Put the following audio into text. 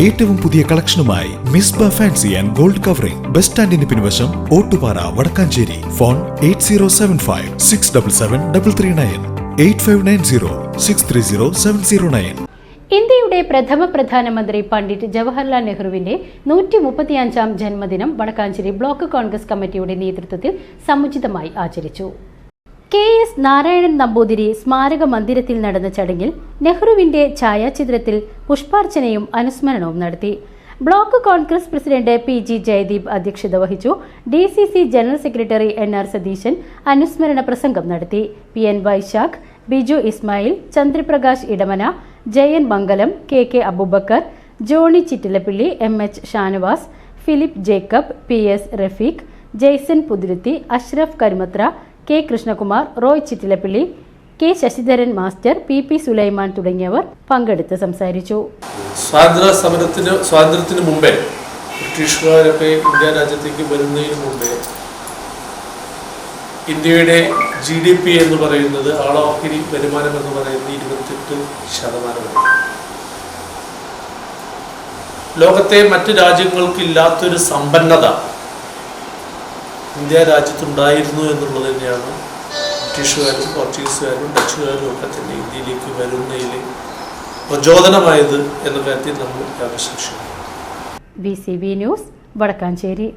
ഏറ്റവും പുതിയ കളക്ഷനുമായി Misba fancy and gold covering. Bus സ്റ്റാൻഡിന് പിൻവശം Ottupara Vadakkanchery. Phone eight zero seven five six double seven double three nine. Eight five nine zero six three zero seven zero nine. ഇന്ത്യയുടെ പ്രഥമ പ്രധാനമന്ത്രി പണ്ഡിറ്റ് ജവഹർലാൽ നെഹ്റുവിന്റെ നൂറ്റി മുപ്പത്തിയഞ്ചാം ജന്മദിനം Vadakkanchery block Congress കമ്മിറ്റിയുടെ നേതൃത്വത്തിൽ സമുചിതമായി ആചരിച്ചു. കെ എസ് നാരായണൻ നമ്പൂതിരി സ്മാരക മന്ദിരത്തിൽ നടന്ന ചടങ്ങിൽ നെഹ്റുവിന്റെ ഛായാചിത്രത്തിൽ പുഷ്പാർച്ചനയും അനുസ്മരണവും നടത്തി. Block Congress president P G Jayadeep അധ്യക്ഷത വഹിച്ചു. D C C general secretary N R Satheesan അനുസ്മരണ പ്രസംഗം നടത്തി. P N Vaishakh Biju Ismail Chandraprakash Edamana Jayan Mangalam K K Abubakar Johny Chittilappilly M H Shanavas Philip Jacob P S Rafeeq Jaison Puthiruthy Ashraf Karumathra K Krishnakumar Roy Chittilappilly K Sasidharan master P P Sulaiman തുടങ്ങിയവർ പങ്കെടുത്ത് സംസാരിച്ചു. സ്വാതന്ത്ര്യ സമരത്തിന് സ്വാതന്ത്ര്യത്തിന് മുമ്പേ ബ്രിട്ടീഷുകാരൊക്കെ India രാജ്യത്തേക്ക് വരുന്നതിന് മുമ്പേ ഇന്ത്യയുടെ ജി ഡി പി എന്ന് പറയുന്നത് ആളോഹരി വരുമാനം എന്ന് പറയുന്നത് ഇരുപത്തെട്ട് ശതമാനമാണ് ലോകത്തെ മറ്റ് രാജ്യങ്ങൾക്കില്ലാത്തൊരു സമ്പന്നത ഇന്ത്യ രാജ്യത്തുണ്ടായിരുന്നു എന്നുള്ളത് തന്നെയാണ്. ബ്രിട്ടീഷുകാരും പോർച്ചുഗീസുകാരും ഡച്ചുകാരും ഒക്കെ തന്നെ ഇന്ത്യയിലേക്ക് വരുന്നതിൽ പ്രചോദനമായത് എന്ന കാര്യത്തിൽ നമ്മൾ യാതൊരു B C B news Vadakkanchery.